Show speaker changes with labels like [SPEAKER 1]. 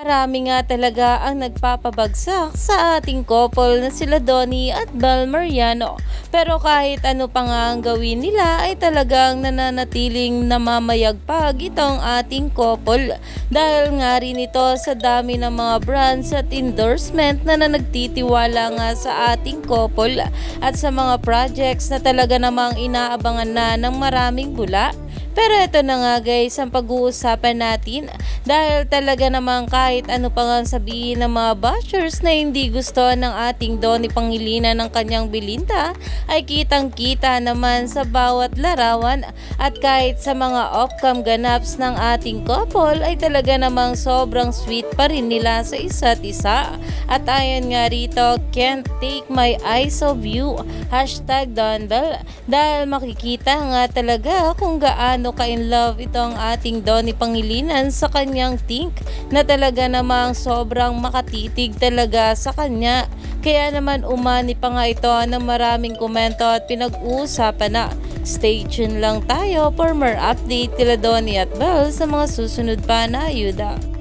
[SPEAKER 1] Marami nga talaga ang nagpapabagsak sa ating couple na sila Donnie at Bel Mariano. Pero kahit ano pa nga ang gawin nila ay talagang nananatiling namamayagpag itong ating couple. Dahil nga rin ito sa dami ng mga brands at endorsement na, na nagtitiwala nga sa ating couple at sa mga projects na talaga namang inaabangan na ng maraming bula. Pero ito na nga guys ang pag-uusapan natin dahil talaga namang kahit ano pa nga sabihin ng mga bashers na hindi gusto ng ating Donnie Pangilinan ng kanyang bilinta ay kitang kita naman sa bawat larawan at kahit sa mga off-cam ganaps ng ating couple ay talaga namang sobrang sweet pa rin nila sa isa't isa. At ayon nga rito, can't take my eyes off you. Hashtag Donbell. Dahil makikita nga talaga kung gaano ka in love itong ating Donnie Pangilinan sa kanyang think na talaga namang sobrang makatitig talaga sa kanya. Kaya naman umani pa nga ito ng maraming komento at pinag-uusapan na. Stay tuned lang tayo for more update kila Donnie at Belle sa mga susunod pa na ayuda.